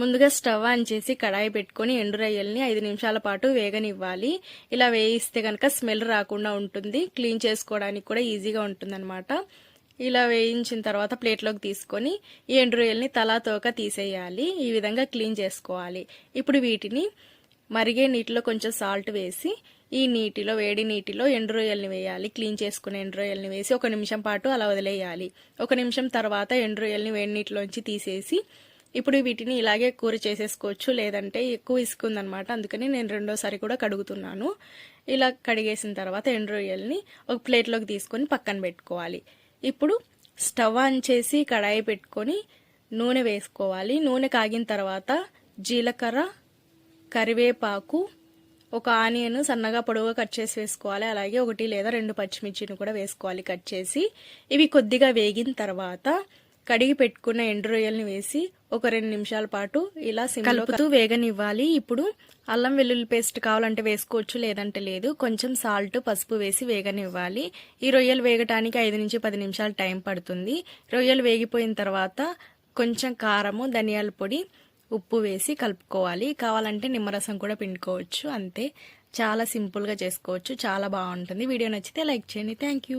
ముందుగా stove on చేసి కడాయి పెట్టుకొని ఎండు రొయ్యల్ని ఐదు నిమిషాల పాటు వేగనివ్వాలి. ఇలా వేయిస్తే కనుక స్మెల్ రాకుండా ఉంటుంది. క్లీన్ చేసుకోవడానికి కూడా ఈజీగా ఉంటుందన్నమాట. ఇలా వేయించిన తర్వాత ప్లేట్లోకి తీసుకొని ఈ ఎండు రొయ్యల్ని తలా తోక తీసేయాలి. ఈ విధంగా క్లీన్ చేసుకోవాలి. ఇప్పుడు వీటిని మరిగే నీటిలో కొంచెం సాల్ట్ వేసి ఈ నీటిలో వేడి నీటిలో ఎండు రొయ్యల్ని వేయాలి. క్లీన్ చేసుకునే ఎండు రొయ్యల్ని వేసి ఒక నిమిషం పాటు అలా వదిలేయాలి. ఒక నిమిషం తర్వాత ఎండు రొయ్యల్ని వేడి నీటిలోంచి తీసేసి ఇప్పుడు వీటిని ఇలాగే కూర చేసేసుకోవచ్చు లేదంటే ఎక్కువ ఇసుకుందనమాట. అందుకని నేను రెండోసారి కూడా కడుగుతున్నాను. ఇలా కడిగేసిన తర్వాత ఎండు రొయ్యల్ని ఒక ప్లేట్లోకి తీసుకొని పక్కన పెట్టుకోవాలి. ఇప్పుడు స్టవ్ ఆన్ చేసి కడాయి పెట్టుకొని నూనె వేసుకోవాలి. నూనె కాగిన తర్వాత జీలకర్ర కరివేపాకు ఒక ఆనియన్ సన్నగా పొడవుగా కట్ చేసి వేసుకోవాలి. అలాగే ఒకటి లేదా రెండు పచ్చిమిర్చిని కూడా వేసుకోవాలి కట్ చేసి. ఇవి కొద్దిగా వేగిన తర్వాత కడిగి పెట్టుకున్న ఎండు రొయ్యల్ని వేసి ఒక రెండు నిమిషాల పాటు ఇలా కలుపుతూ వేగనివ్వాలి. ఇప్పుడు అల్లం వెల్లుల్లి పేస్ట్ కావాలంటే వేసుకోవచ్చు లేదంటే లేదు. కొంచెం సాల్ట్ పసుపు వేసి వేగనివ్వాలి. ఈ రొయ్యలు వేగటానికి ఐదు నుంచి పది నిమిషాలు టైం పడుతుంది. రొయ్యలు వేగిపోయిన తర్వాత కొంచెం కారము ధనియాల పొడి ఉప్పు వేసి కలుపుకోవాలి. కావాలంటే నిమ్మరసం కూడా పిండుకోవచ్చు అంతే. చాలా సింపుల్గా చేసుకోవచ్చు చాలా బాగుంటుంది. వీడియో నచ్చితే లైక్ చేయండి. Thank you